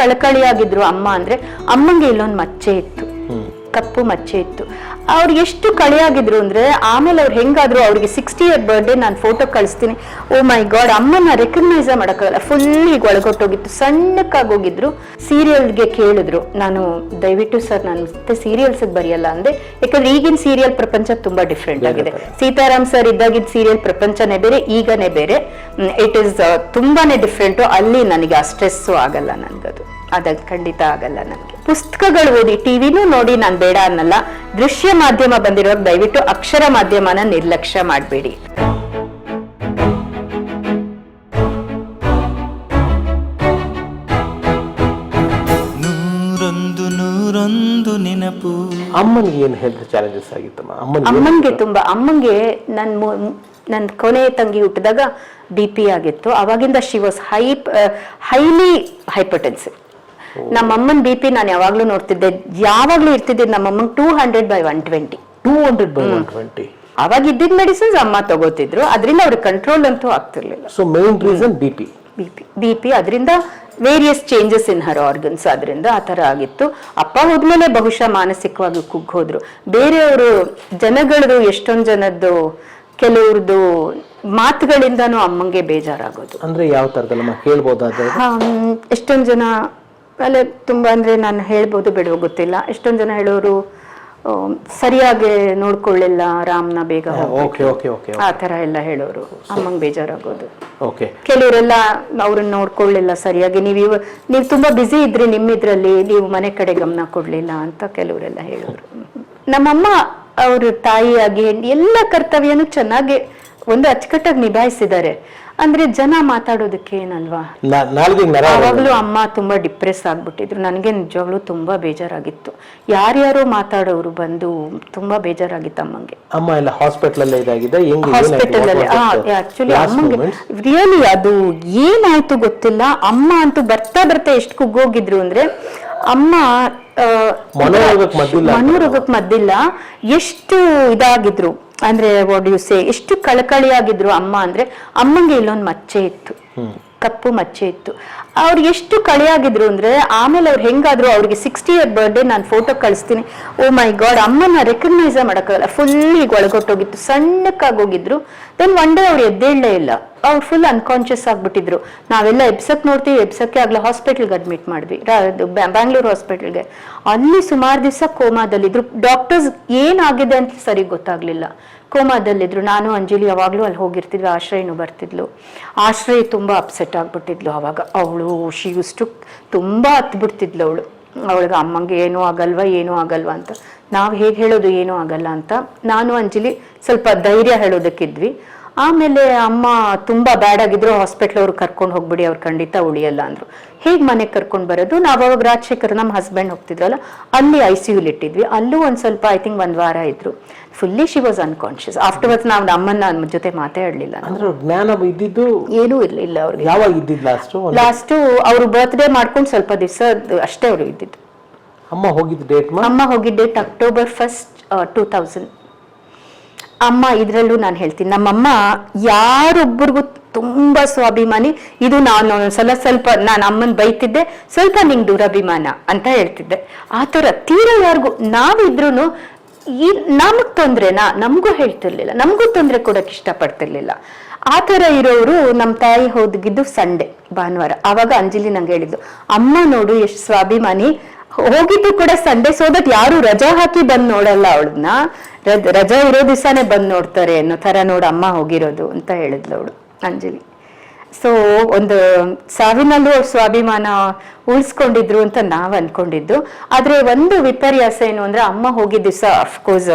ಕಳಕಳಿಯಾಗಿದ್ರು ಅಮ್ಮ ಅಂದ್ರೆ ಅಮ್ಮಂಗೆ ಇಲ್ಲೊಂದು ಮಚ್ಚೆ ಇತ್ತು. ಕಪ್ಪು ಮಚ್ಚೆ ಇತ್ತು. ಅವ್ರು ಎಷ್ಟು ಕಳೆಯಾಗಿದ್ರು ಅಂದ್ರೆ ಆಮೇಲೆ ಅವ್ರು ಹೆಂಗಾದ್ರು ಅವ್ರಿಗೆ ಸಿಕ್ಸ್ಟಿ ಇಯರ್ ಬರ್ಡೇ ನಾನು ಫೋಟೋ ಕಳಿಸ್ತೀನಿ. ಓ ಮೈ ಗಾಡ್ ಅಮ್ಮನ ರೆಕಗ್ನೈಸ್ ಮಾಡೋಕ್ಕಾಗಲ್ಲ. ಫುಲ್ ಈಗ ಒಳಗೊಟ್ಟೋಗಿತ್ತು. ಸಣ್ಣಕ್ಕಾಗಿ ಹೋಗಿದ್ರು. ಸೀರಿಯಲ್ಗೆ ಕೇಳಿದ್ರು. ನಾನು ದಯವಿಟ್ಟು ಸರ್ ನಾನು ಮತ್ತೆ ಸೀರಿಯಲ್ಸ್ ಬರೆಯಲ್ಲ ಅಂದೆ. ಯಾಕಂದ್ರೆ ಈಗಿನ ಸೀರಿಯಲ್ ಪ್ರಪಂಚ ತುಂಬಾ ಡಿಫ್ರೆಂಟ್ ಆಗಿದೆ. ಸೀತಾರಾಮ್ ಸರ್ ಇದ್ದಾಗಿದ್ದ ಸೀರಿಯಲ್ ಪ್ರಪಂಚನೇ ಬೇರೆ ಈಗನೇ ಬೇರೆ. ಇಟ್ ಇಸ್ ತುಂಬಾನೇ ಡಿಫ್ರೆಂಟು ಅಲ್ಲಿ ನನಗೆ ಆ ಸ್ಟ್ರೆಸ್ಸು ಆಗಲ್ಲ ನನ್ಗದು ಅದ ಖಂಡಿತ ಆಗಲ್ಲ ನನಗೆ ಪುಸ್ತಕಗಳು ಓದಿ ಟಿವಿನೂ ನೋಡಿ ನಾನು ಬೇಡ ಅನ್ನಲ್ಲ. ದೃಶ್ಯ ಮಾಧ್ಯಮ ಬಂದಿರುವಾಗ ದಯವಿಟ್ಟು ಅಕ್ಷರ ಮಾಧ್ಯಮನ ನಿರ್ಲಕ್ಷ್ಯ ಮಾಡಬೇಡಿ. ನೂರೊಂದು ನೂರೊಂದು ನೆನಪು. ಅಮ್ಮನಿಗೆ ಏನು ಹೆಲ್ತ್ ಚಾಲೆಂಜಸ್ ಆಗಿತ್ತಮ್ಮ? ಅಮ್ಮನಿಗೆ ಅಮ್ಮಂಗೆ ತುಂಬಾ ಅಮ್ಮಂಗೆ ನನ್ನ ಮು- ನನ್ ಕೊನೆ ತಂಗಿ ಹುಟ್ಟಿದಾಗ ಬಿ ಪಿ ಆಗಿತ್ತು. ಅವಾಗಿಂದ she was hi highly hypertensive ನಮ್ಮ ಅಮ್ಮನ್ ಬಿ ಪಿ ನಾನು ಯಾವಾಗ್ಲೂ ನೋಡ್ತಿದ್ದೆ. ಯಾವಾಗ್ಲೂ ಇರ್ತಿದ್ದೆ ನಮ್ಮ ಅಮ್ಮಂಗೆ two hundred by one twenty two hundred by one twenty ಅವಾಗ ಇದ್ದಿದ್ ಮೆಡಿಸಿನ್ಸ್ ಅಮ್ಮ ತಗೋತಿದ್ರು. ಅದರಿಂದ ಅವ್ರಿಗೆ ಕಂಟ್ರೋಲ್ ಅಂತೂ ಆಗ್ತಿರ್ಲಿಲ್ಲ. So main reason B P B P B P ಅದರಿಂದ various changes in her organs ಅದರಿಂದ ಆ ಥರ ಆಗಿತ್ತು. ಅಪ್ಪ ಹೋದ್ಮೇಲೆ ಬಹುಶಃ ಮಾನಸಿಕವಾಗಿ ಕುಗ್ಗೋದ್ರು. ಬೇರೆಯವರು ಜನಗಳದು ಎಷ್ಟೊಂದು ಜನದ್ದು ಕೆಲವ್ರದ್ದು ಮಾತುಗಳಿಂದನೂ ಅಮ್ಮಂಗೆ ಬೇಜಾರಾಗೋದು. ಅಂದ್ರೆ ಯಾವ ಥರದಲ್ಲಮ್ಮ ಹೇಳ್ಬೋದಾದ್ರೆ ಹ್ಮ್, ಎಷ್ಟೊಂದ್ ಜನ ಅಲ್ಲೇ ತುಂಬ ಅಂದ್ರೆ ನಾನು ಹೇಳ್ಬೋದು ಬಿಡುವ ಗೊತ್ತಿಲ್ಲ. ಎಷ್ಟೊಂದು ಜನ ಹೇಳೋರು ಸರಿಯಾಗಿ ನೋಡ್ಕೊಳ್ಳಿಲ್ಲ ರಾಮ್ನ ಬೇಗ ಹೋಗ್ಬಿಟ್ರು. ಓಕೆ ಓಕೆ ಓಕೆ ಆ ತರ ಎಲ್ಲ ಹೇಳೋರು. ಅಮ್ಮಂಗ್ ಬೇಜಾರಾಗೋದು. ಕೆಲವರೆಲ್ಲ ಅವ್ರನ್ನ ನೋಡ್ಕೊಳ್ಳಿಲ್ಲ ಸರಿಯಾಗಿ. ನೀವು ಇವ ನೀವು ತುಂಬಾ ಬ್ಯುಸಿ ಇದ್ರಿ ನಿಮ್ಮಿದ್ರಲ್ಲಿ ನೀವು ಮನೆ ಕಡೆ ಗಮನ ಕೊಡ್ಲಿಲ್ಲ ಅಂತ ಕೆಲವರೆಲ್ಲ ಹೇಳೋರು. ನಮ್ಮಮ್ಮ ಅವ್ರ ತಾಯಿಯಾಗಿ ಎಲ್ಲ ಕರ್ತವ್ಯನು ಚೆನ್ನಾಗಿ ಒಂದು ಅಚ್ಚುಕಟ್ಟಾಗಿ ನಿಭಾಯಿಸಿದ್ದಾರೆ. ಅಂದ್ರೆ ಜನ ಮಾತಾಡೋದಕ್ಕೆ ಏನಲ್ವಾ? ನಾಲ್ಗೆ ನರ ಅಮ್ಮ ತುಂಬಾ ಡಿಪ್ರೆಸ್ ಆಗ್ಬಿಟ್ಟಿದ್ರು. ನನಗೆ ನಿಜವಾಗ್ಲೂ ತುಂಬಾ ಬೇಜಾರಾಗಿತ್ತು. ಯಾರ್ಯಾರೋ ಮಾತಾಡೋರು ಬಂದು ತುಂಬಾ ಬೇಜಾರಾಗಿತ್ತು ಅಮ್ಮಂಗೆ. ಅಮ್ಮ ಎಲ್ಲ ಹಾಸ್ಪಿಟಲ್ ಅಲ್ಲೇ ಇದಾಗಿದೆ. ಹಾಸ್ಪಿಟಲ್ ಅಲ್ಲಿ. ಆಕ್ಚುಲಿ ಅಮ್ಮಂಗೆ ರಿಯಲಿ ಅದು ಏನಾಯ್ತು ಗೊತ್ತಿಲ್ಲ. ಅಮ್ಮ ಅಂತೂ ಬರ್ತಾ ಬರ್ತಾ ಎಷ್ಟು ಕುಗ್ಗೋಗಿದ್ರು ಅಂದ್ರೆ ಅಮ್ಮ ಮನೋರೋಗಕ್ಕೆ ಮದ್ದಿಲ್ಲ. ಎಷ್ಟು ಇದಾಗಿದ್ರು. ಅಂದ್ರೆ ವಾಟ್ ಯು ಸೇ ಎಷ್ಟು ಕಳಕಳಿಯಾಗಿದ್ರು ಅಮ್ಮ ಅಂದ್ರೆ ಅಮ್ಮಂಗೆ ಇಲ್ಲೊಂದು ಮಚ್ಚೆ ಇತ್ತು. ಕಪ್ಪು ಮಚ್ಚೆ ಇತ್ತು. ಅವ್ರು ಎಷ್ಟು ಕಳೆಯಾಗಿದ್ರು ಅಂದ್ರೆ ಆಮೇಲೆ ಅವ್ರು ಹೆಂಗಾದ್ರು ಅವ್ರಿಗೆ ಸಿಕ್ಸ್ಟಿ ಇಯರ್ ಬರ್ಡೇ ನಾನು ಫೋಟೋ ಕಳಿಸ್ತೀನಿ. ಓ ಮೈ ಗಾಡ್ ಅಮ್ಮನ ರೆಕಗ್ನೈಸ್ ಮಾಡೋಕ್ಕಾಗಲ್ಲ. ಫುಲ್ ಈಗ ಒಳಗೊಟ್ಟೋಗಿತ್ತು. ಸಣ್ಣಕ್ಕಾಗಿ ಹೋಗಿದ್ರು. ದೆನ್ ಒನ್ ಡೇ ಅವ್ರು ಎದ್ದೇಳಲೇ ಇಲ್ಲ. ಅವ್ರು ಫುಲ್ ಅನ್ಕಾನ್ಷಿಯಸ್ ಆಗ್ಬಿಟ್ಟಿದ್ರು. ನಾವೆಲ್ಲ ಎಬ್ಸಕ್ ನೋಡ್ತೀವಿ, ಎಬ್ಸಕ್ಕೆ ಆಗಲೇ ಹಾಸ್ಪಿಟಲ್ಗೆ ಅಡ್ಮಿಟ್ ಮಾಡಿದ್ವಿ. ಬ್ಯಾಂಗ್ಳೂರು ಹಾಸ್ಪಿಟಲ್ಗೆ ಅಲ್ಲಿ ಸುಮಾರು ದಿವಸ ಕೋಮಾದಲ್ಲಿದ್ರು ಡಾಕ್ಟರ್ಸ್ ಏನಾಗಿದೆ ಅಂತ ಸರಿ ಗೊತ್ತಾಗ್ಲಿಲ್ಲ. ಕೋಮಾದಲ್ಲಿದ್ರು. ನಾನು, ಅಂಜಲಿ ಯಾವಾಗಲೂ ಅಲ್ಲಿ ಹೋಗಿರ್ತಿದ್ವಿ, ಆಶ್ರಯನು ಬರ್ತಿದ್ಲು. ಆಶ್ರಯ ತುಂಬಾ ಅಪ್ಸೆಟ್ ಆಗಿಬಿಟ್ಟಿದ್ಲು ಅವಾಗ. ಅವಳು ಶಿ ತುಂಬ ಟು ತುಂಬಾ ಹತ್ಬಿಡ್ತಿದ್ಲು ಅವಳು. ಅವಳಿಗೆ, ಅಮ್ಮಂಗೆ ಏನೂ ಆಗಲ್ವಾ ಏನೂ ಆಗಲ್ವಾ? ಅಂತ. ನಾವು ಹೇಗೆ ಹೇಳೋದು ಏನೂ ಆಗಲ್ಲ ಅಂತ. ನಾನು, ಅಂಜಲಿ ಸ್ವಲ್ಪ ಧೈರ್ಯ ಹೇಳೋದಕ್ಕಿದ್ವಿ. ಆಮೇಲೆ ಅಮ್ಮ ತುಂಬಾ ಬ್ಯಾಡ್ ಆಗಿದ್ರು ಹಾಸ್ಪಿಟ್ಲ್ ಅವ್ರು ಕರ್ಕೊಂಡು ಹೋಗ್ಬಿಡಿ ಅವ್ರು ಖಂಡಿತ ಉಳಿಯಲ್ಲ ಅಂದ್ರು. ಹೇಗ್ ಮನೆಗೆ ಕರ್ಕೊಂಡು ಬರೋದು? ನಾವು ಅವಾಗ ರಾಜಶೇಖರ್ ನಮ್ಮ ಹಸ್ಬೆಂಡ್ ಹೋಗ್ತಿದ್ರಲ್ಲ ಅಲ್ಲಿ ಐ ಸಿ ಯುಲಿ ಇಟ್ಟಿದ್ವಿ. ಅಲ್ಲೂ ಒಂದ್ ಸ್ವಲ್ಪ ಐ ಥಿಂಕ್ ಒಂದ್ ವಾರ ಇದ್ರು. Fully she was unconscious afterwards ನಾವು ಅಮ್ಮನ್ನ ನಮ್ಮ ಜೊತೆ ಮಾತಾಡಲಿಲ್ಲ ಅಂದ್ರೆ ಜ್ಞಾನ ಇದ್ದಿದ್ದು ಏನೂ ಇರ್ಲಿಲ್ಲ ಅವ್ರಿಗೆ. ಯಾವಾಗ ಇದ್ದಿದ್ದು ಲಾಸ್ಟ್ ಲಾಸ್ಟು ಅವರು ಬರ್ತ್ಡೇ ಮಾಡ್ಕೊಂಡು ಸ್ವಲ್ಪ ದಿವಸ ಅಷ್ಟೇ ಅವರು ಇದ್ದಿದ್ದು. ಅಮ್ಮ ಹೋಗಿದ್ದ ಡೇಟ್ ಅಮ್ಮ date October first two thousand ಅಮ್ಮ ಇದ್ರಲ್ಲೂ ನಾನು ಹೇಳ್ತೀನಿ. ನಮ್ಮಮ್ಮ ಯಾರೊಬ್ಬರಿಗೂ ತುಂಬಾ ಸ್ವಾಭಿಮಾನಿ. ಇದು ನಾನು ಒಂದ್ಸಲ ಸ್ವಲ್ಪ ನಾನು ಅಮ್ಮನ್ ಬೈತಿದ್ದೆ, ಸ್ವಲ್ಪ ನಿಂಗೆ ದುರಭಿಮಾನ ಅಂತ ಹೇಳ್ತಿದ್ದೆ. ಆ ಥರ ತೀರಾ ಯಾರಿಗೂ ನಾವಿದ್ರೂ ಈ ನಮಗ್ ತೊಂದ್ರೆನಾ? ನಮಗೂ ಹೇಳ್ತಿರ್ಲಿಲ್ಲ. ನಮಗೂ ತೊಂದರೆ ಕೊಡಕ್ಕೆ ಇಷ್ಟಪಡ್ತಿರ್ಲಿಲ್ಲ. ಆ ಥರ ಇರೋರು ನಮ್ಮ ತಾಯಿ ಹೋದಗಿದ್ದು ಸಂಡೆ, ಭಾನುವಾರ. ಆವಾಗ ಅಂಜಲಿ ನಂಗೆ ಹೇಳಿದ್ದು, ಅಮ್ಮ ನೋಡು ಎಷ್ಟು ಸ್ವಾಭಿಮಾನಿ. ಹೋಗಿದ್ದು ಕೂಡ ಸಂಡೇ ಸೊ ದಟ್ ಯಾರು ರಜಾ ಹಾಕಿ ಬಂದ್ ನೋಡಲ್ಲ ಅವಳನ್ನ. ರಜಾ ಇರೋ ದಿವಸನೇ ಬಂದ್ ನೋಡ್ತಾರೆ ಅನ್ನೋ ತರ ನೋಡು ಅಮ್ಮ ಹೋಗಿರೋದು ಅಂತ ಹೇಳಿದ್ಲು ಅವಳು, ಅಂಜಲಿ. ಸೊ ಒಂದು ಸಾವಿನಲ್ಲೂ ಅವ್ರ ಸ್ವಾಭಿಮಾನ ಉಳಿಸ್ಕೊಂಡಿದ್ರು ಅಂತ ನಾವ್ ಅನ್ಕೊಂಡಿದ್ದು. ಆದ್ರೆ ಒಂದು ವಿಪರ್ಯಾಸ ಏನು ಅಂದ್ರೆ ಅಮ್ಮ ಹೋಗಿದ್ದ ದಿವಸ ಅಫ್ಕೋರ್ಸ್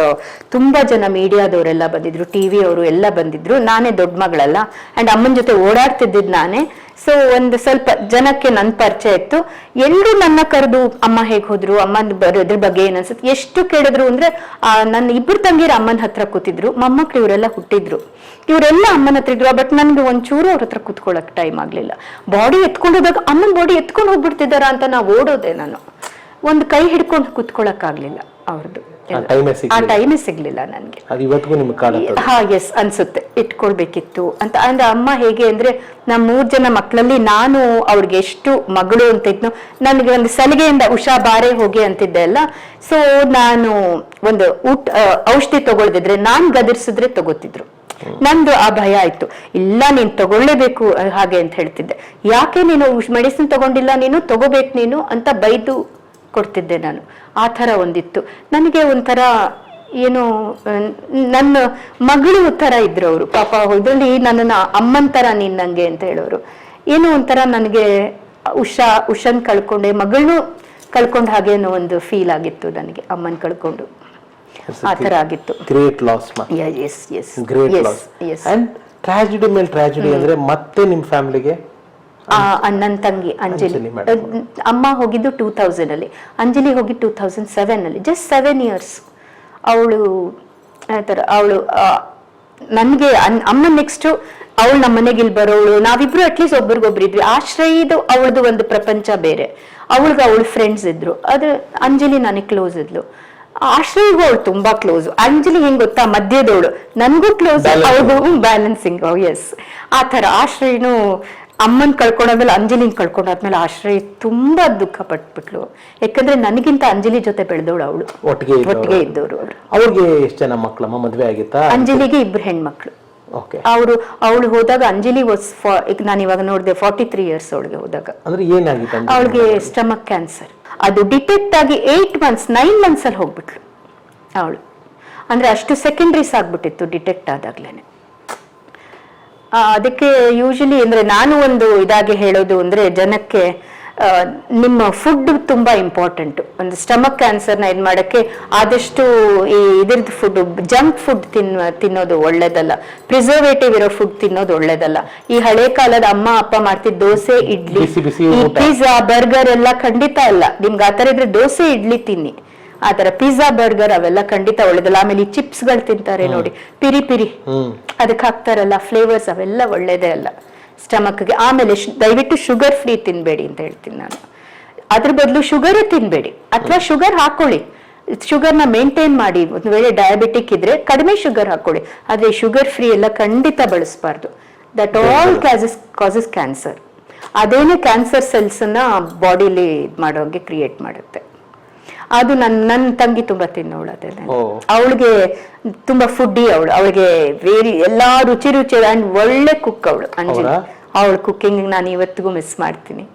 ತುಂಬಾ ಜನ ಮೀಡಿಯಾದವರೆಲ್ಲ ಬಂದಿದ್ರು ಟಿವಿ ಅವರು ಎಲ್ಲ ಬಂದಿದ್ರು. ನಾನೇ ದೊಡ್ಡ ಮಗಳಲ್ಲ ಅಂಡ್ ಅಮ್ಮನ ಜೊತೆ ಓಡಾಡ್ತಿದ್ದಿದ್ ನಾನೇ. ಸೊ ಒಂದು ಸ್ವಲ್ಪ ಜನಕ್ಕೆ ನನ್ನ ಪರಿಚಯ ಇತ್ತು. ಎಲ್ಲರೂ ನನ್ನ ಕರೆದು, ಅಮ್ಮ ಹೇಗೆ ಹೋದ್ರು? ಅಮ್ಮನ ಬರೋದ್ರ ಬಗ್ಗೆ ಏನ್ ಅನ್ಸುತ್ತೆ ಎಷ್ಟು ಕೇಳಿದ್ರು ಅಂದ್ರೆ ನನ್ನ ಇಬ್ರು ತಂಗಿರ ಅಮ್ಮನ ಹತ್ರ ಕೂತಿದ್ರು. ಮೊಮ್ಮಕ್ಳು ಇವರೆಲ್ಲ ಹುಟ್ಟಿದ್ರು. ಇವರೆಲ್ಲ ಅಮ್ಮನ ಹತ್ರ ಇದ್ರು. ಬಟ್ ನನ್ಗೆ ಒಂಚೂರು ಅವ್ರ ಹತ್ರ ಕೂತ್ಕೊಳ್ಳೋಕೆ ಟೈಮ್ ಆಗ್ಲಿಲ್ಲ. ಬಾಡಿ ಎತ್ಕೊಂಡು ಹೋದಾಗ, ಅಮ್ಮನ ಬಾಡಿ ಎತ್ಕೊಂಡು ಹೋಗ್ಬಿಡ್ತಿದಾರ ಅಂತ ನಾವು ಓಡೋದೆ ನಾನು. ಒಂದು ಕೈ ಹಿಡ್ಕೊಂಡು ಕುತ್ಕೊಳಕ್ ಆಗ್ಲಿಲ್ಲ ಅವ್ರದ್ದು ಆ ಟೈಮೇ ಸಿಗ್ಲಿಲ್ಲ. ನನಗೆ. ಹಾ ಎಸ್ ಅನ್ಸುತ್ತೆ. ಇಟ್ಕೊಳ್ಬೇಕಿತ್ತು ಅಂತ. ಅಂದ್ರೆ ಅಮ್ಮ ಹೇಗೆ ಅಂದ್ರೆ ನಮ್ಮ ಮೂರ್ ಜನ ಮಕ್ಕಳಲ್ಲಿ ನಾನು ಅವ್ರಿಗೆ ಎಷ್ಟು ಮಗಳು ಅಂತ ಇದ್ನು ನನಗೆ ಒಂದು ಸಲಿಗೆಯಿಂದ ಉಷಾ ಬಾರೆ ಹೋಗಿ ಅಂತಿದ್ದೆ ಅಲ್ಲ. ಸೊ ನಾನು ಒಂದು ಊಟ ಔಷಧಿ ತಗೊಳ್ದಿದ್ರೆ ನಾನ್ ಗದರ್ಸಿದ್ರೆ ತಗೋತಿದ್ರು. ನಂದು ಆ ಭಯ ಆಯ್ತು. ಇಲ್ಲ ನೀನ್ ತಗೊಳ್ಳೇಬೇಕು ಹಾಗೆ ಅಂತ ಹೇಳ್ತಿದ್ದೆ. ಯಾಕೆ ನೀನು ಮೆಡಿಸಿನ್ ತಗೊಂಡಿಲ್ಲ ನೀನು ತಗೋಬೇಕು ನೀನು ಅಂತ ಬೈದು ಕೊಡ್ತಿದ್ದೆ ನಾನು. ಆ ಥರ ಒಂದಿತ್ತು. ನನಗೆ ಒಂಥರ ಏನು ನನ್ನ ಮಗಳು ಥರ ಇದ್ರು ಅವರು. ಪಾಪ ಇದರಲ್ಲಿ ನನ್ನನ್ನ ಅಮ್ಮನ ಥರ ನೀನು ಅಂತ ಹೇಳೋರು. ಏನೋ ಒಂಥರ ನನಗೆ ಉಷಾ ಉಷನ್ ಕಳ್ಕೊಂಡೆ ಮಗಳನ್ನೂ ಕಳ್ಕೊಂಡ ಹಾಗೆ ಅನ್ನೋ ಒಂದು ಫೀಲ್ ಆಗಿತ್ತು ನನಗೆ ಅಮ್ಮನ ಕಳ್ಕೊಂಡು. ಆ ಥರ ಆಗಿತ್ತು. Great loss yes yes great loss yes and tragedy ಮೇಲೆ ಟ್ರಾಜಿಡಿ ಅಂದ್ರೆ ಮತ್ತೆ ನಿಮ್ಮ ಫ್ಯಾಮಿಲಿಗೆ ನನ್ನ ತಂಗಿ ಅಂಜಲಿ. ಅಮ್ಮ ಹೋಗಿದ್ದು ಟೂ ತೌಸಂಡ್ ಅಲ್ಲಿ ಅಂಜಲಿ ಹೋಗಿ ಟೂ ತೌಸಂಡ್ ಸೆವೆನ್ ಅಲ್ಲಿ ಜಸ್ಟ್ ಸೆವೆನ್ ಇಯರ್ಸ್ ಅವಳು ಆತರ ಅವಳು ನನಗೆ ಅಮ್ಮ ನೆಕ್ಸ್ಟ್ ಅವಳು ನಮ್ಮ ಮನೆಗೆ ಇಲ್ಲಿ ಬರೋಳು. ನಾವಿಬ್ರು ಅಟ್ಲೀಸ್ಟ್ ಒಬ್ರಿಗೊಬ್ರು ಇದ್ವಿ. ಆಶ್ರಯದು ಅವಳದು ಒಂದು ಪ್ರಪಂಚ ಬೇರೆ. ಅವಳಿಗೆ ಅವಳು ಫ್ರೆಂಡ್ಸ್ ಇದ್ರು. ಆದ್ರೆ ಅಂಜಲಿ ನನಗೆ ಕ್ಲೋಸ್ ಇದ್ಲು. ಆಶ್ರಯಿಗೂ ಅವಳು ತುಂಬಾ ಕ್ಲೋಸ್ ಅಂಜಲಿ ಹೆಂಗ್ ಗೊತ್ತಾ? ಮಧ್ಯದವಳು. ನನ್ಗೂ ಕ್ಲೋಸ್ ಅವಳು ಬ್ಯಾಲೆನ್ಸಿಂಗ್ ಎಸ್ ಆ ಆಶ್ರಯನು ಅಮ್ಮನ್ ಕಳ್ಕೊಂಡಾದ್ಮೇಲೆ ಅಂಜಲಿನ್ ಕಳ್ಕೊಂಡಾದ್ಮೇಲೆ ಆಶ್ರಯ ತುಂಬಾ ದುಃಖ ಪಟ್ಬಿಟ್ಲು ಯಾಕಂದ್ರೆ ನನಗಿಂತ ಅಂಜಲಿ ಜೊತೆ ಬೆಳೆದವಳು ಅವಳು. ಒಟ್ಟಿಗೆ. ಒಟ್ಟಿಗೆ ಇದ್ದವರು ಅವರು ಅವ್ರಿಗೆ ಎಷ್ಟು ಜನ ಮಕ್ಕಳಮ್ಮ ಮದ್ವೆ ಆಗಿತ್ತಾ? ಅಂಜಲಿಗೆ ಇಬ್ರು ಹೆಣ್ಮಕ್ಳು. ಅವರು ಅವಳು ಹೋದಾಗ ಅಂಜಲಿ ವಾಸ್ ಈಗ ನಾನು ಇವಾಗ ನೋಡಿದೆ ಫಾರ್ಟಿ ತ್ರೀ ಇಯರ್ಸ್ ಅವಳಿಗೆ ಹೋದಾಗ. ಅಂದ್ರೆ ಏನಾಗಿತ್ತು ಅಂಜಲಿ? ಅವಳಿಗೆ ಸ್ಟಮಕ್ ಕ್ಯಾನ್ಸರ್ ಅದು ಡಿಟೆಕ್ಟ್ ಆಗಿ ಏಟ್ ಮಂತ್ಸ್ ನೈನ್ ಮಂತ್ಸ್ ಅಲ್ಲಿ ಹೋಗ್ಬಿಟ್ಲು ಅವಳು. ಅಂದ್ರೆ ಅಷ್ಟು ಸೆಕೆಂಡ್ರೀಸ್ ಆಗ್ಬಿಟ್ಟಿತ್ತು ಡಿಟೆಕ್ಟ್ ಆದಾಗ್ಲೇನೆ. ಅದಕ್ಕೆ ಯೂಶಲಿ ಅಂದ್ರೆ ನಾನು ಒಂದು ಇದಾಗಿ ಹೇಳೋದು ಅಂದ್ರೆ ಜನಕ್ಕೆ ಆ, ನಿಮ್ಮ ಫುಡ್ ತುಂಬಾ ಇಂಪಾರ್ಟೆಂಟ್ ಒಂದು ಸ್ಟಮಕ್ ಕ್ಯಾನ್ಸರ್ನ ಇದು ಮಾಡಕ್ಕೆ ಆದಷ್ಟು ಈ ಇದ್ರದ್ದು ಫುಡ್ ಜಂಕ್ ಫುಡ್ ತಿನ್ನ ತಿನ್ನೋದು ಒಳ್ಳೇದಲ್ಲ. ಪ್ರಿಸರ್ವೇಟಿವ್ ಇರೋ ಫುಡ್ ತಿನ್ನೋದು ಒಳ್ಳೇದಲ್ಲ. ಈ ಹಳೆ ಕಾಲದ ಅಮ್ಮ ಅಪ್ಪ ಮಾಡ್ತಿದ್ದ ದೋಸೆ ಇಡ್ಲಿ. ಈ ಪಿಜ್ಜಾ ಬರ್ಗರ್ ಎಲ್ಲ ಖಂಡಿತ ಅಲ್ಲ. ನಿಮ್ಗೆ ಆತರ ಇದ್ರೆ ದೋಸೆ ಇಡ್ಲಿ ತಿನ್ನಿ. ಆತರ ಪಿಜ್ಜಾ ಬರ್ಗರ್ ಅವೆಲ್ಲ ಖಂಡಿತ ಒಳ್ಳೇದಲ್ಲ. ಆಮೇಲೆ ಈ ಚಿಪ್ಸ್ಗಳು ತಿಂತಾರೆ ನೋಡಿ ಪಿರಿ ಪಿರಿ. ಅದಕ್ಕೆ ಹಾಕ್ತಾರಲ್ಲ ಫ್ಲೇವರ್ಸ್ ಅವೆಲ್ಲ ಒಳ್ಳೇದೇ ಅಲ್ಲ. ಸ್ಟಮಕ್ಗೆ ಆಮೇಲೆ ದಯವಿಟ್ಟು ಶುಗರ್ ಫ್ರೀ ತಿನ್ಬೇಡಿ ಅಂತ ಹೇಳ್ತೀನಿ ನಾನು. ಅದ್ರ ಬದಲು ಶುಗರ್ ತಿನ್ಬೇಡಿ. ಅಥವಾ ಶುಗರ್ ಹಾಕೊಳ್ಳಿ. ನ ಮೇಂಟೈನ್ ಮಾಡಿ. ಒಂದು ವೇಳೆ ಡಯಾಬಿಟಿಕ್ ಇದ್ರೆ ಕಡಿಮೆ ಶುಗರ್ ಹಾಕೊಳ್ಳಿ. ಆದ್ರೆ ಶುಗರ್ ಫ್ರೀ ಎಲ್ಲ ಖಂಡಿತ ಬಳಸಬಾರ್ದು. That all causes causes cancer ಅದೇನೇ ಕ್ಯಾನ್ಸರ್ ಸೆಲ್ಸ್ ಅನ್ನ ಬಾಡಿಲಿ ಮಾಡೋಂಗೆ ಕ್ರಿಯೇಟ್ ಮಾಡುತ್ತೆ. ಅದು ನನ್ನ ನನ್ನ ತಂಗಿ ತುಂಬಾ ತಿನ್ನೋಳು ಅದನ್ನ ಅವಳಿಗೆ ತುಂಬಾ ಫುಡ್ಡಿ ಅವಳು. ಅವಳಿಗೆ ವೇರಿ ಎಲ್ಲಾ ರುಚಿ ರುಚಿ ಅಂಡ್ ಒಳ್ಳೆ ಕುಕ್ ಅವಳು ಅಂಜಲಿ. ಅವಳು ಕುಕ್ಕಿಂಗ್ ನಾನು ಇವತ್ತಿಗೂ ಮಿಸ್ ಮಾಡ್ತೀನಿ.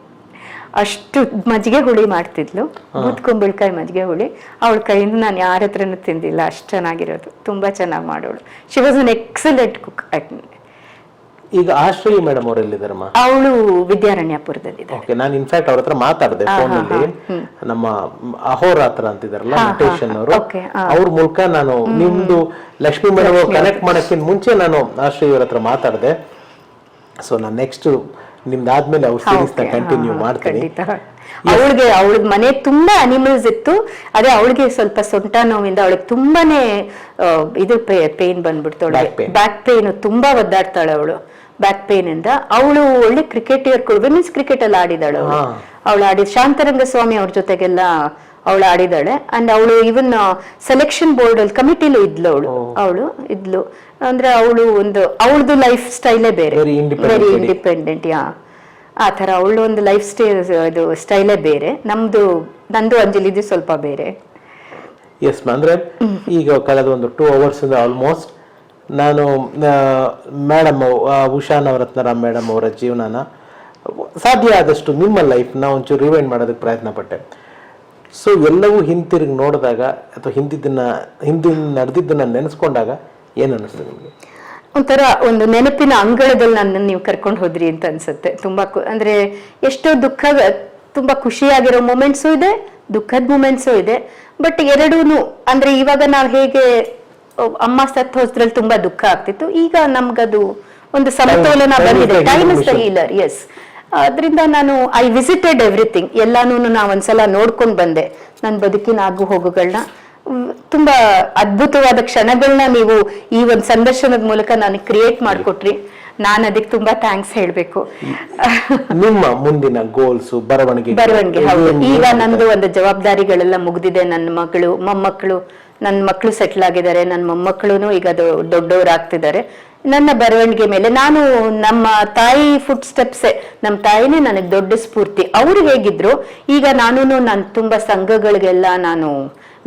ಅಷ್ಟು ಮಜ್ಜಿಗೆ ಹುಳಿ ಮಾಡ್ತಿದ್ಲು. ಬೂತ್ಕೊಂಬಳಕಾಯಿ ಮಜ್ಜಿಗೆ ಹುಳಿ. ಅವಳ ಕೈಯಿಂದ ನಾನು ಯಾರ ಹತ್ರನೂ ತಿಂದಿಲ್ಲ. ಅಷ್ಟು ಚೆನ್ನಾಗಿರೋದು. ತುಂಬಾ ಚೆನ್ನಾಗಿ ಮಾಡೋಳು. She was an excellent cook ಈಗ ಆಶ್ರಯಿ ಮೇಡಮ್ ಅವ್ರು ಎಲ್ಲಿದ್ದಾರಮ್ಮ ಅವಳು ವಿದ್ಯಾರಣ್ಯಪುರದಲ್ಲಿ ಓಕೆ ನಾನು ಇನ್ಫ್ಯಾಕ್ಟ್ ಅವ್ರ ಹತ್ರ ಮಾತಾಡಿದೆ ಫೋನ್ ಅಲ್ಲಿ. ನಮ್ಮ ಅಹೋರಾತ್ರ ಅಂತಿದಾರಲ್ಲ ನಟೇಶನ್ ಅವರು ಅವ್ರ ಮೂಲಕ ನಾನು ನಿಮ್ದು ಲಕ್ಷ್ಮಿ ಮೇಡಮ್ ಅವ್ರು ಕನೆಕ್ಟ್ ಮಾಡಕ್ಕಿಂತ ಮುಂಚೆ ನಾನು ಆಶ್ರಯಿ ಅವ್ರ ಹತ್ರ ಮಾತಾಡಿದೆ. ಸೊ ನಾನು ನೆಕ್ಸ್ಟ್ ನಿಮ್ದಾದ್ಮೇಲೆ ಅವ್ರ ಸೀರೀಸ್ ಕಂಟಿನ್ಯೂ ಮಾಡ್ತೀನಿ. ಅವಳಿಗೆ ಅವಳಿಗೆ ಮನೆ ತುಂಬಾ ಅನಿಮಲ್ಸ್ ಇತ್ತು. ಅದೇ ಅವಳಿಗೆ ಸ್ವಲ್ಪ ಸೊಂಟ ನೋವಿಂದ ಅವಳಿಗೆ ತುಂಬಾನೇ ಇದು ಪೇನ್ ಬಂದ್ಬಿಡ್ತು. ಬ್ಯಾಕ್ ಪೇನ್ ತುಂಬಾ ಒದ್ದಾಡ್ತಾಳೆ ಅವಳು. ಬ್ಯಾಕ್ ಪೇನ್ ಇಂದ ಅವಳು ಒಳ್ಳೆ ಕ್ರಿಕೆಟಿಯರ್ ವಿಮೆನ್ಸ್ ಕ್ರಿಕೆಟ್ ಅಲ್ಲಿ ಆಡಿದಾಳು ಅವಳು. ಆಡಿ ಶಾಂತರಂಗ ಸ್ವಾಮಿ ಅವ್ರ ಜೊತೆಗೆಲ್ಲ ಅವಳು ಆಡಿದಾಳೆ. ಅಂಡ್ ಅವಳು ಇವನ್ ಸೆಲೆಕ್ಷನ್ ಬೋರ್ಡ್ ಅಲ್ಲಿ ಕಮಿಟಿಲೂ ಇದ್ಲು ಅವಳು. ಅವಳು ಇದ್ಲು. ಅಂದ್ರೆ ಅವಳು ಒಂದು ಅವಳದು ಲೈಫ್ ಸ್ಟೈಲೇ ಬೇರೆ. Very independent yeah. ಆ ತರ ಅವಳು ಒಂದು ಲೈಫ್ ಸ್ಟೈಲ್ ಇದು ಸ್ಟೈಲೇ ಬೇರೆ. ನಮ್ದು ನಂದು ಅಂಜಲಿದು ಸ್ವಲ್ಪ ಬೇರೆ. ಎಸ್ ಅಂದ್ರೆ ಈಗ ಕಳೆದ ಒಂದು ಟೂ ಅವರ್ಸ್ ಇಂದ ಆಲ್ಮೋಸ್ಟ್ ನಾನು ಮೇಡಮ್ ಉಷಾ ನವರತ್ನರಾಮ್ ಮೇಡಮ್ ಅವರ ಜೀವನನ, ಸಾಧ್ಯ ಆದಷ್ಟು ನಿಮ್ಮ ಲೈಫ್ನ ಒಂಚೂರು ರಿವೈಂಡ್ ಮಾಡೋದಕ್ಕೆ ಪ್ರಯತ್ನ ಪಟ್ಟೆ. ಸೊ ಎಲ್ಲವೂ ಹಿಂತಿರುಗಿ ನೋಡಿದಾಗ ಅಥವಾ ಹಿಂದಿದ್ದನ್ನ, ಹಿಂದಿನ ನಡೆದಿದ್ದನ್ನು ನೆನೆಸ್ಕೊಂಡಾಗ ಏನು ಅನ್ನಿಸ್ತದೆ ನಿಮಗೆ? ಒಂಥರ ಒಂದು ನೆನಪಿನ ಅಂಗಳದಲ್ಲಿ ನನ್ನನ್ನು ನೀವು ಕರ್ಕೊಂಡು ಹೋದ್ರಿ ಅಂತ ಅನ್ಸುತ್ತೆ. ತುಂಬ ಅಂದ್ರೆ ಎಷ್ಟೋ ದುಃಖ, ತುಂಬ ಖುಷಿಯಾಗಿರೋ ಮೂಮೆಂಟ್ಸು ಇದೆ, ದುಃಖದ ಮೂಮೆಂಟ್ಸು ಇದೆ. ಬಟ್ ಎರಡೂನು, ಅಂದ್ರೆ ಇವಾಗ ನಾವು ಹೇಗೆ ಅಮ್ಮ ಸತ್ ಹೋದ್ರಲ್ಲಿ ತುಂಬಾ ದುಃಖ ಆಗ್ತಿತ್ತು. ಈಗ ನಮ್ಗದು ಒಂದು ಸಮತೋಲನ ಬಂದಿದೆ. ಟೈಮ್ ಇಸ್ ದ ಹೀಲರ್ ಎಸ್ ಅದರಿಂದ ನಾನು ಐ ವಿಸಿಟೆಡ್ ಎವ್ರಿಥಿಂಗ್ ಎಲ್ಲಾನು ನಾ ಒಂದ್ಸಲ ನೋಡ್ಕೊಂಡು ಬಂದೆ. ನನ್ನ ಬದುಕಿನ ಆಗು ಹೋಗುಗಳನ್ನ ತುಂಬಾ ಅದ್ಭುತವಾದ ಕ್ಷಣಗಳನ್ನ ನೀವು ಈ ಒಂದು ಸಂದರ್ಶನದ ಮೂಲಕ ನಾನು ಕ್ರಿಯೇಟ್ ಮಾಡಿಕೊಟ್ರಿ. ನಾನು ಅದಕ್ಕೆ ತುಂಬಾ ಥ್ಯಾಂಕ್ಸ್ ಹೇಳಬೇಕು. ನಿಮ್ಮ ಮುಂದಿನ ಗೋಲ್ಸ್ ಬರವಣಿಗೆ ಬರವಣಿಗೆ ಹೌದು. ಈಗ ನಂದು ಒಂದು ಜವಾಬ್ದಾರಿಗಳೆಲ್ಲ ಮುಗ್ದಿದೆ. ನನ್ನ ಮಗಳು ಮೊಮ್ಮಕ್ಕಳು ನನ್ನ ಮಕ್ಕಳು ಸೆಟ್ಲ್ ಆಗಿದ್ದಾರೆ ನನ್ನ ಮೊಮ್ಮಕ್ಕಳು ಈಗ ದೊಡ್ಡವರಾಗ್ತಿದ್ದಾರೆ. ನನ್ನ ಬರವಣಿಗೆ ಮೇಲೆ ನಾನು ನಮ್ಮ ತಾಯಿ ಫುಡ್ ಸ್ಟೆಪ್ಸೇ ನಮ್ಮ ತಾಯಿನೇ ನನಗೆ ದೊಡ್ಡ ಸ್ಫೂರ್ತಿ. ಅವ್ರು ಹೇಗಿದ್ರು, ಈಗ ನಾನು ನಾನು ತುಂಬಾ ಸಂಘಗಳಿಗೆಲ್ಲ ನಾನು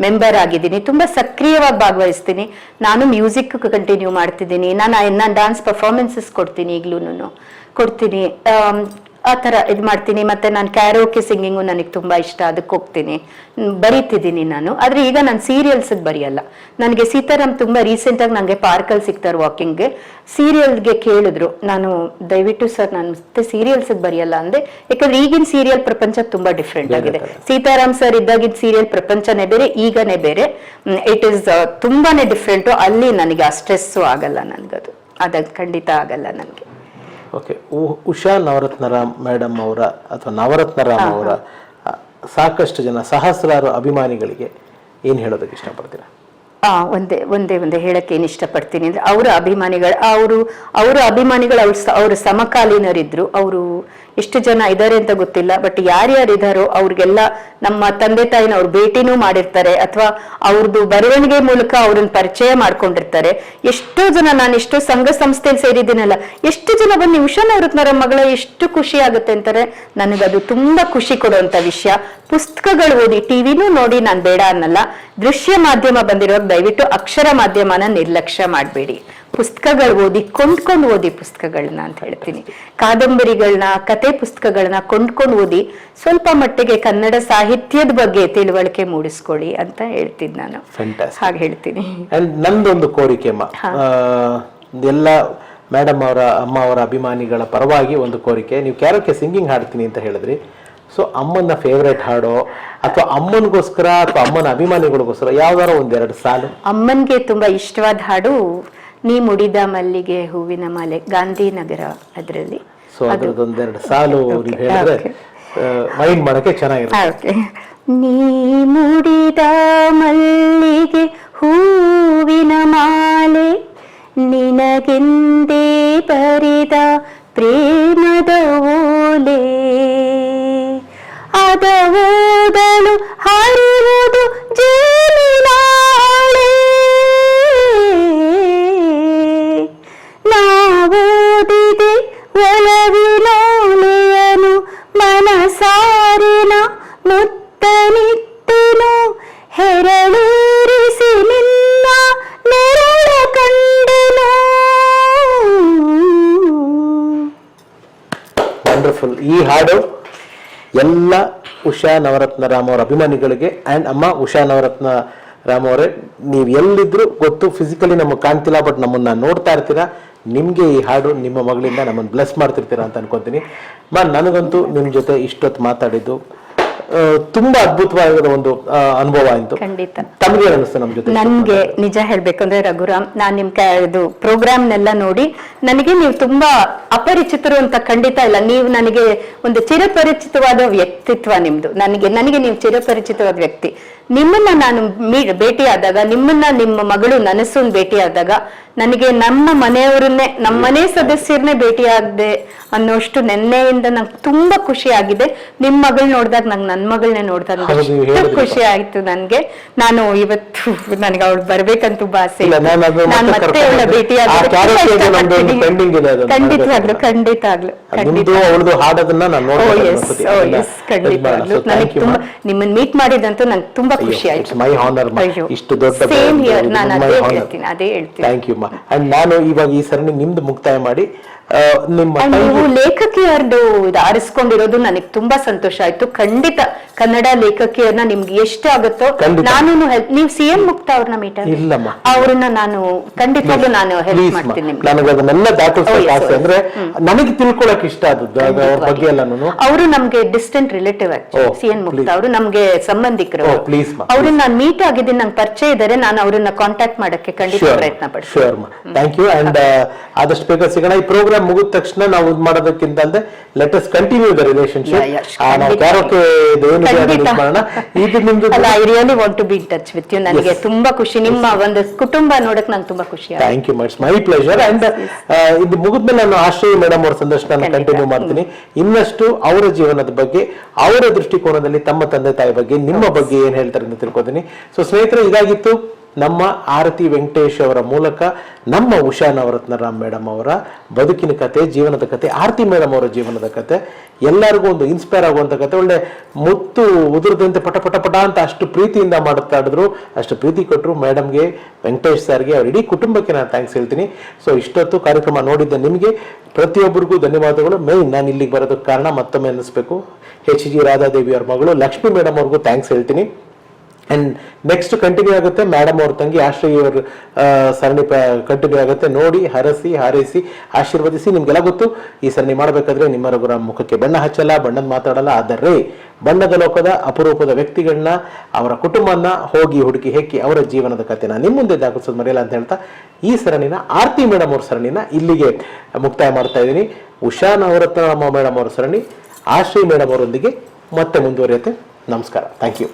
ಮೆಂಬರ್ ಆಗಿದ್ದೀನಿ, ತುಂಬಾ ಸಕ್ರಿಯವಾಗಿ ಭಾಗವಹಿಸ್ತೀನಿ. ನಾನು ಮ್ಯೂಸಿಕ್ ಕಂಟಿನ್ಯೂ ಮಾಡ್ತಿದ್ದೀನಿ, ನಾನು ನಾನು ಡಾನ್ಸ್ ಪರ್ಫಾರ್ಮೆನ್ಸಸ್ ಕೊಡ್ತೀನಿ ಈಗ್ಲೂ ಕೊಡ್ತೀನಿ ಆ ಥರ ಇದು ಮಾಡ್ತೀನಿ ಮತ್ತೆ ನಾನು ಕ್ಯಾರೋಕೆ ಸಿಂಗಿಂಗು ನನಗೆ ತುಂಬಾ ಇಷ್ಟ ಅದಕ್ಕೆ ಹೋಗ್ತೀನಿ. ಬರೀತಿದ್ದೀನಿ ನಾನು. ಆದ್ರೆ ಈಗ ನಾನು ಸೀರಿಯಲ್ಸ್ಗೆ ಬರೆಯಲ್ಲ. ನನಗೆ ಸೀತಾರಾಮ್ ತುಂಬಾ ರೀಸೆಂಟಾಗಿ ನನಗೆ ಪಾರ್ಕಲ್ಲಿ ಸಿಗ್ತಾರೆ ವಾಕಿಂಗ್ಗೆ ಸೀರಿಯಲ್ಗೆ ಕೇಳಿದ್ರು. ನಾನು ದಯವಿಟ್ಟು ಸರ್ ನಾನು ಮತ್ತೆ ಸೀರಿಯಲ್ಸ್ಗೆ ಬರೆಯಲ್ಲ ಅಂದೆ. ಯಾಕಂದ್ರೆ ಈಗಿನ ಸೀರಿಯಲ್ ಪ್ರಪಂಚ ತುಂಬಾ ಡಿಫ್ರೆಂಟ್ ಆಗಿದೆ. ಸೀತಾರಾಮ್ ಸರ್ ಇದ್ದಾಗಿದ್ದ ಸೀರಿಯಲ್ ಪ್ರಪಂಚನೇ ಬೇರೆ ಈಗನೇ ಬೇರೆ. ಇಟ್ ಇಸ್ ತುಂಬಾನೇ ಡಿಫ್ರೆಂಟು ಅಲ್ಲಿ ನನಗೆ ಆ ಸ್ಟ್ರೆಸ್ಸು ಆಗಲ್ಲ ನನಗದು. ಅದ ಖಂಡಿತ ಆಗಲ್ಲ ನನಗೆ. ಓಕೆ ಉಷಾ ನವರತ್ನರಾಮ್ ಮೇಡಮ್ ಅವರ ಅಥವಾ ನವರತ್ನರಾಮ್ ಅವರ ಆ, ಸಾಕಷ್ಟು ಜನ ಸಹಸ್ರಾರು ಅಭಿಮಾನಿಗಳಿಗೆ ಏನು ಹೇಳೋದಕ್ಕೆ ಇಷ್ಟಪಡ್ತೀರಾ? ಆ ಒಂದೇ ಒಂದೇ ಒಂದೇ ಹೇಳಕ್ಕೆ ಏನು ಇಷ್ಟಪಡ್ತೀನಿ ಅಂದ್ರೆ ಅವರ ಅಭಿಮಾನಿಗಳು ಅವರು ಅವರ ಅಭಿಮಾನಿಗಳು ಅವ್ರ ಅವ್ರ ಸಮಕಾಲೀನರಿದ್ರು ಅವರು ಎಷ್ಟು ಜನ ಇದ್ದಾರೆ ಅಂತ ಗೊತ್ತಿಲ್ಲ ಬಟ್ ಯಾರ್ಯಾರು ಇದಾರೋ ಅವ್ರಿಗೆಲ್ಲ ನಮ್ಮ ತಂದೆ ತಾಯಿನ ಅವ್ರು ಭೇಟಿನೂ ಮಾಡಿರ್ತಾರೆ, ಅಥವಾ ಅವ್ರದ್ದು ಬರವಣಿಗೆ ಮೂಲಕ ಅವ್ರನ್ನ ಪರಿಚಯ ಮಾಡ್ಕೊಂಡಿರ್ತಾರೆ. ಎಷ್ಟೋ ಜನ ನಾನು ಎಷ್ಟೋ ಸಂಘ ಸಂಸ್ಥೆಯಲ್ಲಿ ಸೇರಿದ್ದೀನಲ್ಲ, ಎಷ್ಟು ಜನ ಬನ್ನಿ ನಿಮಿಷನ ಮಗಳ ಎಷ್ಟು ಖುಷಿ ಆಗುತ್ತೆ ಅಂತಾರೆ ನನಗದು ತುಂಬಾ ಖುಷಿ ಕೊಡುವಂತ ವಿಷಯ. ಪುಸ್ತಕಗಳು ಓದಿ, ಟಿವಿನೂ ನೋಡಿ ನಾನು ಬೇಡ ಅನ್ನಲ್ಲ, ದೃಶ್ಯ ಮಾಧ್ಯಮ ಬಂದಿರುವಾಗ ದಯವಿಟ್ಟು ಅಕ್ಷರ ಮಾಧ್ಯಮನ ನಿರ್ಲಕ್ಷ್ಯ ಮಾಡಬೇಡಿ. ಪುಸ್ತಕಗಳು ಓದಿ ಕೊಂಡ್ಕೊಂಡು ಓದಿ ಪುಸ್ತಕಗಳನ್ನ ಅಂತ ಹೇಳ್ತೀನಿ. ಕಾದಂಬರಿಗಳನ್ನ ಕತೆ ಪುಸ್ತಕಗಳನ್ನ ಕೊಂಡ್ಕೊಂಡು ಓದಿ ಸ್ವಲ್ಪ ಮಟ್ಟಿಗೆ ಕನ್ನಡ ಸಾಹಿತ್ಯದ ಬಗ್ಗೆ ತಿಳುವಳಿಕೆ ಮೂಡಿಸ್ಕೊಳ್ಳಿ ಅಂತ ಹೇಳ್ತೀನಿ ನಾನು. ಹಾಗೆ ಹೇಳ್ತೀನಿ. ನಂದೊಂದು ಕೋರಿಕೆ ಎಲ್ಲ ಮೇಡಮ್ ಅವರ ಅಮ್ಮ ಅವರ ಅಭಿಮಾನಿಗಳ ಪರವಾಗಿ ಒಂದು ಕೋರಿಕೆ. ನೀವು ಕ್ಯಾರೋಕೆ ಸಿಂಗಿಂಗ್ ಹಾಡ್ತೀನಿ ಅಂತ ಹೇಳಿದ್ರಿ. ಸೊ ಅಮ್ಮನ ಫೇವ್ರೇಟ್ ಹಾಡೋ ಅಥವಾ ಅಮ್ಮನಿಗೋಸ್ಕರ ಅಥವಾ ಅಮ್ಮನ ಅಭಿಮಾನಿಗಳಿಗೋಸ್ಕರ ಯಾವ್ದಾರ ಒಂದೆರಡು ಸಾಲು? ಅಮ್ಮನಿಗೆ ತುಂಬಾ ಇಷ್ಟವಾದ ಹಾಡು ನೀ ಮುಡಿದ ಮಲ್ಲಿಗೆ ಹೂವಿನ ಮಾಲೆ ಗಾಂಧಿನಗರ ಅದರಲ್ಲಿ. ಸೊ ಸಾಲು ನೀವು ಹೇಳಿದ್ರೆ ಮೈಂಡ್ ಮಾಡಕ್ಕೆ ಚೆನ್ನಾಗಿರುತ್ತೆ. ಓಕೆ ನೀ ಮುಡಿದ ಮಲ್ಲಿಗೆ ಹೂವಿನ ಮಾಲೆ ನಿನಗೆಂದೇ ಬರಿದ ಪ್ರೇಮದ ಓಲೆ. ಅದ ಓದಲು ಹಾಡು. ಎಲ್ಲ ಉಷಾ ನವರತ್ನ ರಾಮ್ ಅವರ ಅಭಿಮಾನಿಗಳಿಗೆ ಆ್ಯಂಡ್ ಅಮ್ಮ ಉಷಾ ನವರತ್ನ ರಾಮ್ ಅವರೇ ನೀವು ಎಲ್ಲಿದ್ರು ಗೊತ್ತು ಫಿಸಿಕಲಿ ನಮಗೆ ಕಾಣ್ತಿಲ್ಲ ಬಟ್ ನಮ್ಮನ್ನು ನೋಡ್ತಾ ಇರ್ತೀರಾ. ನಿಮಗೆ ಈ ಹಾಡು ನಿಮ್ಮ ಮಗಳಿಂದ ನಮ್ಮನ್ನು ಬ್ಲೆಸ್ ಮಾಡ್ತಿರ್ತೀರಾ ಅಂತ ಅನ್ಕೊತೀನಿ. ಮಾ, ನನಗಂತೂ ನಿಮ್ಮ ಜೊತೆ ಇಷ್ಟೊತ್ತು ಮಾತಾಡಿದ್ದು ತುಂಬಾ ಅದ್ಭುತವಾದ ಒಂದು ಅನುಭವ ಆಯ್ತು. ಖಂಡಿತ. ತಮಗೆ ಅನಿಸ್ತು ನಮ್ಮ ಜೊತೆ? ನನ್ಗೆ ನಿಜ ಹೇಳ್ಬೇಕಂದ್ರೆ ರಘುರಾಮ್ ನಾನ್ ನಿಮ್ ಇದು ಪ್ರೋಗ್ರಾಮ್ ನೆಲ್ಲ ನೋಡಿ ನನಗೆ ನೀವು ತುಂಬಾ ಅಪರಿಚಿತರು ಅಂತ ಖಂಡಿತ ಇಲ್ಲ. ನೀವು ನನಗೆ ಒಂದು ಚಿರಪರಿಚಿತವಾದ ವ್ಯಕ್ತಿತ್ವ ನಿಮ್ದು. ನನಗೆ ನನಗೆ ನೀವು ಚಿರಪರಿಚಿತವಾದ ವ್ಯಕ್ತಿ. ನಿಮ್ಮನ್ನ ನಾನು ಮೀ ಭೇಟಿಯಾದಾಗ ನಿಮ್ಮನ್ನ ನಿಮ್ಮ ಮಗಳು ನನಸನ್ ಭೇಟಿಯಾದಾಗ ನನಗೆ ನಮ್ಮ ಮನೆಯವರನ್ನೇ ನಮ್ಮ ಮನೆ ಸದಸ್ಯರನ್ನೇ ಭೇಟಿಯಾಗದೆ ಅನ್ನೋಷ್ಟು ನೆನ್ನೆಯಿಂದ ನಂಗೆ ತುಂಬಾ ಖುಷಿ ಆಗಿದೆ ನಿಮ್ ಮಗಳು ನೋಡಿದಾಗ ನಂಗೆ ನನ್ನ ಮಗಳನ್ನೇ ನೋಡಿದಾಗ. ಖುಷಿ ಆಯ್ತು ನನ್ಗೆ. ನಾನು ಇವತ್ತು ನನಗೆ ಅವಳು ಬರ್ಬೇಕಂತ ತುಂಬಾ ಆಸೆ ನಾನು ಮತ್ತೆ ಅವಳ ಭೇಟಿಯಾಗ ಖಂಡಿತವಾಗ್ಲು. ಖಂಡಿತವಾಗ್ಲು ಖಂಡಿತ ಖಂಡಿತವಾಗ್ಲು ಇದು ಮಾಡೋಣ. So, ನನಗೆ ತುಂಬಾ ನಿಮ್ಮನ್ನ ಮೀಟ್ ಮಾಡಿದಂತೂ ನಂಗೆ ತುಂಬಾ ಖುಷಿ ಆಯ್ತು ಇಟ್ಸ್ ಮೈ ಹಾನರ್ ಇಷ್ಟು ದೊಡ್ಡ Same here. ನಾನು ಅದೇ ಹೇಳ್ತೀನಿ, ಅದೇ ಹೇಳ್ತೀನಿ. ಥ್ಯಾಂಕ್ ಯು ಮಾ ಅಂಡ್ ನಾನು ಇವಾಗ ಈ ಸರಣಿ ನಿಮ್ದು ಮುಕ್ತಾಯ ಮಾಡಿ ನಿಮ್ಮ ನೀವು ಲೇಖಕಿಯರ್ದು ಆರಿಸ್ಕೊಂಡಿರೋದು ನನಗೆ ತುಂಬಾ ಸಂತೋಷ ಆಯ್ತು. ಖಂಡಿತ ಕನ್ನಡ ಲೇಖಕಿಯರ್ನ ನಿಮ್ಗೆ ಎಷ್ಟು ಆಗುತ್ತೋ ನಾನು ನೀವು ಸಿ ಎಂ ಮುಕ್ತ ಅವ್ರನ್ನ ಮೀಟ್ ಇಲ್ಲಮ್ಮ. ಅವ್ರನ್ನ ನಾನು ಖಂಡಿತವಾಗ್ಲೂ ನಾನು ಹೆಲ್ಪ್ ಮಾಡ್ತೀನಿ ನಿಮ್ಗೆ. ನನಗೆ ಅದನ್ನೆಲ್ಲ ದಾಖಲಿಸೋಕೆ Oh, ಆಸೆ oh, ಅಂದ್ರೆ ನನಗೆ ತಿಳ್ಕೊಳಕ್ ಇಷ್ಟ ಆದದ್ದು ಅವ್ರ ಬಗ್ಗೆ ಎಲ್ಲಾನು ಅವರು ನಮ್ಗೆ distant relative Oh, C N Mukta. ಅವರು ನಮ್ಗೆ ಸಂಬಂಧಿಕರು. ಪ್ಲೀಸ್ ಅವ್ರನ್ನ ನಾನು ಮೀಟ್ ಆಗಿದ್ದೀನಿ ನಂಗೆ ಪರಿಚಯ ಇದ್ದಾರೆ ನಾನು ಅವ್ರನ್ನ ಕಾಂಟ್ಯಾಕ್ಟ್ ಮಾಡಕ್ಕೆ ಖಂಡಿತ ಪ್ರಯತ್ನ ಪಡ್ತೀನಿ. ಥ್ಯಾಂಕ್ ಯು ಅಂಡ್ ಆದಷ್ಟು ಬೇಗ ಸಿಗೋಣ. ಈ ಪ್ರೋಗ್ರಾಮ್ ಮುಗಿದ ತಕ್ಷಣ ನಾವು ಇದು ಮಾಡೋದಕ್ಕಿಂತ ಅಂದ್ರೆ let us continue the relationship ನಾವು. ಕ್ಯಾರೋಕೆ ಮಾಡೋಣ. ಇದು ನಿಮ್ದು I really want to be in touch with you ನನಗೆ ತುಂಬಾ ಖುಷಿ. ನಿಮ್ಮ ಒಂದು ಕುಟುಂಬ ನೋಡಕ್ ನಂಗೆ ತುಂಬಾ ಖುಷಿ thank you much my pleasure and ಇದು ಮುಗಿದ್ಮೇಲೆ ನಾನು ಆಶ್ರಯ ಮೇಡಮ್ ಅವ್ರ ಸಂದರ್ಶನ ಕಂಟಿನ್ಯೂ ಮಾಡ್ತೀನಿ. ಇನ್ನಷ್ಟು ಅವರ ಜೀವನದ ಬಗ್ಗೆ ಅವರ ದೃಷ್ಟಿಕೋನದಲ್ಲಿ ತಮ್ಮ ತಂದೆ ತಾಯಿ ಬಗ್ಗೆ ನಿಮ್ಮ ಬಗ್ಗೆ ಏನ್ ಹೇಳ್ತಾರೆ ಅಂತ ತಿಳ್ಕೊತೀನಿ. ಸೊ ಸ್ನೇಹಿತರೆ ಇದಾಗಿತ್ತು. ನಮ್ಮ ಆರತಿ ವೆಂಕಟೇಶ್ ಅವರ ಮೂಲಕ ನಮ್ಮ ಉಷಾ ನವರತ್ನರಾಮ್ ಮೇಡಮ್ ಅವರ ಬದುಕಿನ ಕತೆ, ಜೀವನದ ಕತೆ, ಆರತಿ ಮೇಡಮ್ ಅವರ ಜೀವನದ ಕತೆ, ಎಲ್ಲರಿಗೂ ಒಂದು ಇನ್ಸ್ಪೈರ್ ಆಗುವಂಥ ಕತೆ. ಒಳ್ಳೆ ಮುತ್ತು ಉದುರದಂತೆ ಪಟ ಪಟ ಪಟ ಅಂತ ಅಷ್ಟು ಪ್ರೀತಿಯಿಂದ ಮಾತಾಡಿದ್ರು ಅಷ್ಟು ಪ್ರೀತಿ ಕೊಟ್ಟರು ಮೇಡಮ್ಗೆ, ವೆಂಕಟೇಶ್ ಸರ್ಗೆ, ಅವ್ರ ಇಡೀ ಕುಟುಂಬಕ್ಕೆ ನಾನು ಥ್ಯಾಂಕ್ಸ್ ಹೇಳ್ತೀನಿ. ಸೊ ಇಷ್ಟೊತ್ತು ಕಾರ್ಯಕ್ರಮ ನೋಡಿದ್ದ ನಿಮಗೆ ಪ್ರತಿಯೊಬ್ಬರಿಗೂ ಧನ್ಯವಾದಗಳು. ಮೇನ್ ನಾನು ಇಲ್ಲಿಗೆ ಬರೋದಕ್ಕೆ ಕಾರಣ ಮತ್ತೊಮ್ಮೆ ಅನ್ನಿಸ್ಬೇಕು. ಎಚ್ ಜಿ ರಾಧಾದೇವಿ ಅವ್ರ ಮಗಳು, ಲಕ್ಷ್ಮಿ ಮೇಡಮ್ ಅವ್ರಿಗೂ ಥ್ಯಾಂಕ್ಸ್ ಹೇಳ್ತೀನಿ. ಅಂಡ್ ನೆಕ್ಸ್ಟ್ ಕಂಟಿನ್ಯೂ ಆಗುತ್ತೆ ಮೇಡಮ್ ಅವ್ರ ತಂಗಿ ಆಶ್ರಯ ಅವ್ರ ಸರಣಿ ಕಂಟಿನ್ಯೂ ಆಗುತ್ತೆ. ನೋಡಿ, ಹರಸಿ, ಹಾರೈಸಿ, ಆಶೀರ್ವದಿಸಿ, ನಿಮ್ಗೆಲ್ಲ ಗೊತ್ತು. ಈ ಸರಣಿ ಮಾಡಬೇಕಾದ್ರೆ ನಿಮ್ಮ ರಘುರ ಮುಖಕ್ಕೆ ಬಣ್ಣ ಹಚ್ಚಲ್ಲ, ಬಣ್ಣದ ಮಾತಾಡಲ್ಲ. ಆದರೆ ಬಣ್ಣದ ಲೋಕದ ಅಪರೂಪದ ವ್ಯಕ್ತಿಗಳನ್ನ, ಅವರ ಕುಟುಂಬನ ಹೋಗಿ ಹುಡುಕಿ ಹೆಕ್ಕಿ ಅವರ ಜೀವನದ ಕಥೆನ ನಿಮ್ಮ ಮುಂದೆ ದಾಖಲಿಸೋದು ಮರೆಯಲ್ಲ ಅಂತ ಹೇಳ್ತಾ, ಈ ಸರಣಿನ ಆರ್ತಿ ಮೇಡಮ್ ಅವ್ರ ಸರಣಿನ ಇಲ್ಲಿಗೆ ಮುಕ್ತಾಯ ಮಾಡ್ತಾ ಇದ್ದೀನಿ. ಉಷಾ ನವರತ್ನ ಮೇಡಮ್ ಅವರ ಸರಣಿ, ಆಶ್ರಯ ಮೇಡಮ್ ಅವರೊಂದಿಗೆ ಮತ್ತೆ ಮುಂದುವರಿಯುತ್ತೆ. ನಮಸ್ಕಾರ. Thank you